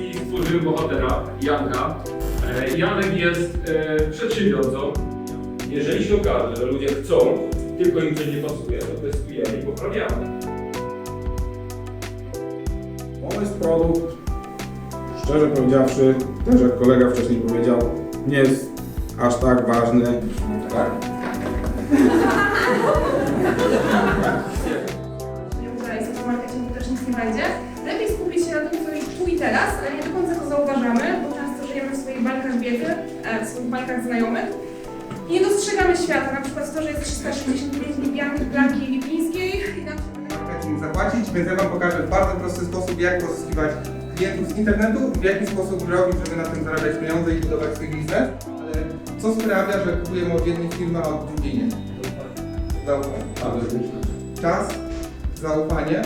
akcji stworzyły bohatera, Janka. E, Janek jest e, przedsiębiorcą. Jeżeli się okaże, że ludzie chcą, tylko im coś nie pasuje, to testujemy i poprawiamy. Pomysł, produkt, szczerze powiedziawszy, też jak kolega wcześniej powiedział, nie jest aż tak ważny. Tak? nie udaje się, marketingu też nic nie będzie. Lepiej skupić się na tym, co jest teraz, a nie do końca to zauważamy, bo często żyjemy w swoich bańkach biedy, e, w swoich bańkach znajomych i nie dostrzegamy świata, na przykład to, że jest 365 dni Blanki Lipińskiej i zapłacić, więc ja Wam pokażę w bardzo prosty sposób, jak pozyskiwać klientów z internetu, w jaki sposób robić, żeby na tym zarabiać pieniądze i budować swój biznes. Ale co sprawia, że kupujemy od jednej firmy, a od drugiej nie? Zaufanie. Czas, zaufanie